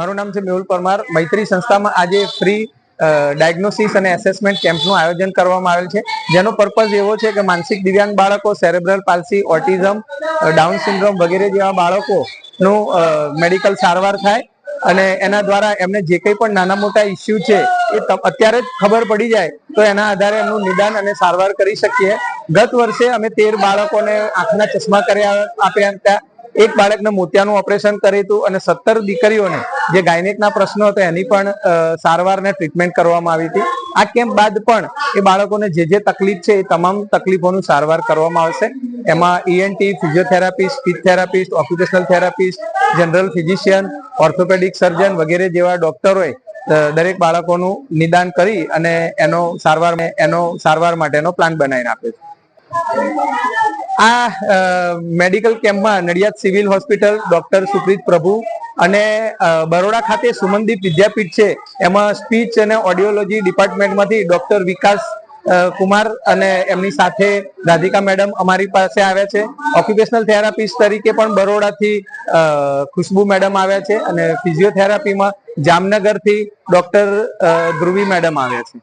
મારું નામ છે મેહુલ પરમાર. મૈત્રી સંસ્થામાં આજે ફ્રી ડાયગ્નોસિસ અને એસેસમેન્ટ કેમ્પનું આયોજન કરવામાં આવેલ છે. જેનો પર્પઝ એવો છે કે માનસિક દિવ્યાંગ બાળકો cerebral palsy autism Down syndrome વગેરે જેવા બાળકોનું મેડિકલ સારવાર થાય અને એના દ્વારા એમને જે કંઈ પણ નાના મોટા ઇસ્યુ છે એ અત્યારે જ ખબર પડી જાય, તો એના આધારે એમનું નિદાન અને સારવાર કરી શકીએ. ગત વર્ષે અમે તેર બાળકોને આંખના ચશ્મા કર્યા, આપ્યા હતા. એક બાળકને મોતિયાનું ઓપરેશન કર્યું હતું અને સત્તર દીકરીઓને જે ગાયનેકના પ્રશ્નો હતો એની પણ અ, સારવાર ને ટ્રીટમેન્ટ કરવામાં આવી હતી. આ કેમ્પ બાદ પણ એ બાળકોને જે જે તકલીફ છે એ તમામ તકલીફોનું સારવાર કરવામાં આવશે. એમાં ENT physiotherapist speech therapist occupational therapist general physician orthopaedic surgeon વગેરે જેવા ડોક્ટરોએ દરેક બાળકોનું નિદાન કરી અને એનો સારવાર એનો સારવાર માટેનો પ્લાન બનાવીને આપ્યો છે. આ મેડિકલ કેમ્પમાં Nadiad civil hospital doctor Supreet Prabhu અને બરોડા ખાતે સુમનદીપ વિદ્યાપીઠ છે. એમાં સ્પીચ અને ઓડિયોલોજી ડિપાર્ટમેન્ટમાંથી ડોક્ટર વિકાસ કુમાર અને એમની સાથે રાધિકા મેડમ અમારી પાસે આવ્યા છે. ઓક્યુપેશનલ થેરાપિસ્ટ તરીકે પણ બરોડાથી ખુશ્બુ મેડમ આવ્યા છે અને ફિઝિયોથેરાપીમાં જામનગરથી ડોક્ટર ધ્રુવી મેડમ આવ્યા છે.